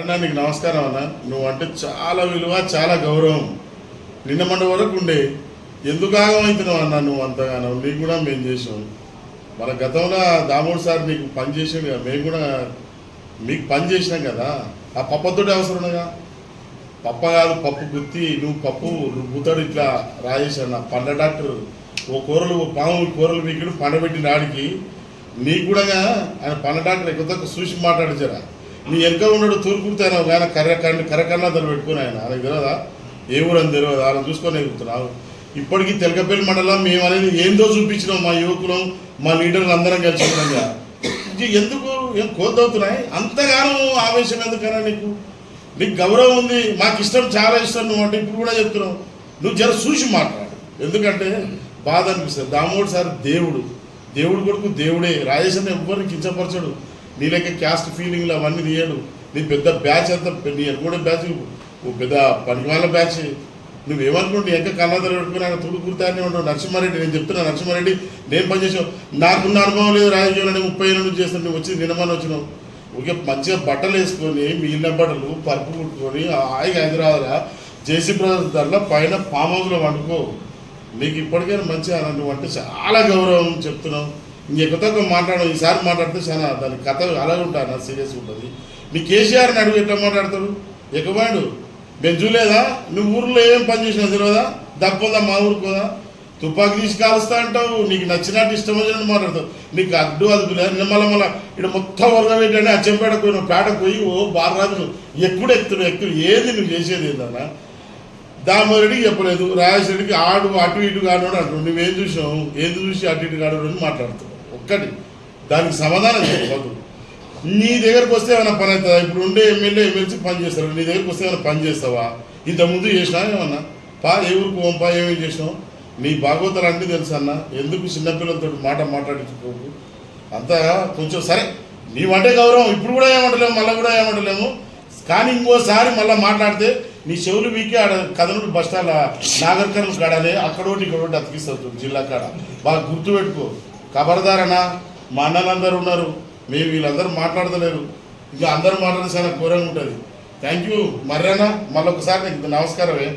అన్నా నీకు నమస్కారం అన్న. నువ్వు అంటే చాలా విలువ చాలా గౌరవం. నిన్న మొన్న వరకు ఉండే. ఎందుకు ఆగమవుతున్నావు అన్న నువ్వు అంతగానో? నీకు కూడా మేము చేసాం మన గతంలో దామోడు సార్ నీకు పని చేసాం కదా మేము కూడా మీకు పని చేసినాం కదా. ఆ పప్పతోటి అవసరంగా పప్ప కాదు పప్పు గుత్తి నువ్వు పప్పు రుబ్బుతాడు ఇట్లా రాజేశాన్న పండ డాక్టర్. ఓ కూరలు ఓ పాము కూరలు మీకు పండబెట్టిన ఆడికి. నీకు కూడా ఆయన పండ డాక్టర్ ఎక్కువ చూసి మాట్లాడించారా నీ ఎక్కడ ఉన్నాడు తూర్పుతాను ఆయన కర్రకన్ను కర్రకన్నాదలు పెట్టుకుని ఆయన ఆయనకు తెలియదా ఏ ఊరు అని తెలియదు ఆయన చూసుకొని ఎగురుతున్నావు ఇప్పటికీ తెలకపల్లి మండలం మేము అనేది ఏందో చూపించినాం మా యువకులం మా లీడర్లు అందరం కలిసి ఉన్నాగా. ఎందుకు? ఏం కోద్దవుతున్నాయి అంతగానో ఆవేశం ఎందుకన్నా నీకు? నీకు గౌరవం ఉంది మాకు ఇష్టం చాలా ఇష్టం నువ్వు అంటే ఇప్పుడు కూడా చెప్తున్నావు. నువ్వు జర చూసి మాట్లాడు. ఎందుకంటే బాధ అనిపిస్తుంది. దామోడు సార్ దేవుడు. దేవుడు కొడుకు దేవుడే. రాజేశ్వరిని ఎవ్వరిని కించపరచడు. నీ లెక్క క్యాస్ట్ ఫీలింగ్లు అవన్నీ తీయడు నీ పెద్ద బ్యాచ్ అంతా నీ కూడా బ్యాచ్ ఓ పెద్ద పనివాళ్ళ బ్యాచ్ నువ్వేమనుకుంటు నీ ఎంక కన్నాదలు పెట్టుకుని ఆయన తుడు కుర్తానే ఉంటావు నరసింహారెడ్డి నేను చెప్తున్నా నరసింహారెడ్డి నేను పనిచేసావు నాకున్న అనుభవం లేదు రాజకీయంలో నేను ముప్పై ఏళ్ళ నుంచి చేస్తాను నువ్వు వచ్చి నిన్నమని వచ్చినావు. ఓకే మంచిగా బట్టలు వేసుకొని మిగిలిన బట్టలు పరుపు కుట్టుకొని హాయిగా హైదరాబాద్ జేసీ బ్రదర్స్ దాంట్లో పైన ఫామ్ వండుకో. నీకు ఇప్పటికైనా మంచిగా నువ్వు అంటే చాలా గౌరవం చెప్తున్నావు. ఇంకెక్కతో మాట్లాడడం ఈసారి మాట్లాడితే చాలా దాని కథ అలాగే ఉంటాను సీరియస్ ఉంటుంది. నీ కేసీఆర్ని అడుగు ఎట్లా మాట్లాడతాడు? ఎక్కబాడు మేము చూలేదా నువ్వు ఊర్లో ఏం పని చేసినా తెలియదా దప్పుందా మా ఊరుకోదా పోదా? తుపాకి తీసి కాలుస్తా అంటావు. నీకు నచ్చినట్టు ఇష్టం వచ్చినట్టు మాట్లాడతావు. నీకు అడ్డు అది లేదు మళ్ళీ ఇక్కడ మొత్తం వర్గం ఏంటంటే అచ్చంపేట పోయిన పేట పోయి ఓ బాలరాజు నువ్వు ఎక్కుడు ఎక్కుడు ఎక్కుడు ఏది నువ్వు చేసేది ఏంటన్నా దామోరెడ్డికి చెప్పలేదు. రాజేశ్వరికి ఆడు అటు ఇటు కాడు అని నువ్వేం చూసావు ఏం చూసి అటు ఇటు కాడు అని మాట్లాడుతావు. ఒక్కటి దానికి సమాధానం చెప్పదు నీ దగ్గరకు వస్తే ఏమైనా పని అవుతుందా? ఇప్పుడు ఉండే ఎమ్మెల్యే ఎమ్మెల్సీ పని చేస్తారు. నీ దగ్గరకు వస్తే ఏమైనా పని చేస్తావా? ఇంతకుముందు చేసినా ఏమన్నా? పా ఏ ఊరికి పోంపా ఏమేం చేసినావు? నీ భాగవతాలు అన్నీ తెలుసు అన్న? ఎందుకు చిన్నపిల్లలతో మాట మాట్లాడించుకోకు? అంతా కొంచెం సరే నీవంటే గౌరవం. ఇప్పుడు కూడా ఏమంటలేము మళ్ళీ కూడా ఏమంటలేము. కానీ ఇంకోసారి మళ్ళీ మాట్లాడితే నీ చెవులు వీకి ఆడ కదనుడు బస్ స్టాండ్ కాడాలి అక్కడోటి ఇక్కడోటి ఇక్కడ అతికిస్తావు జిల్లా కాడ. బాగా గుర్తుపెట్టుకో. ఖబర్దారనా మా అన్నలందరూ ఉన్నారు. మేము వీళ్ళందరూ మాట్లాడతలేరు. ఇంకా అందరూ మాట్లాడితే చాలా ఘోరంగా ఉంటుంది. థ్యాంక్ యూ మర్యానా మళ్ళీ ఒకసారి నీకు నమస్కారమే.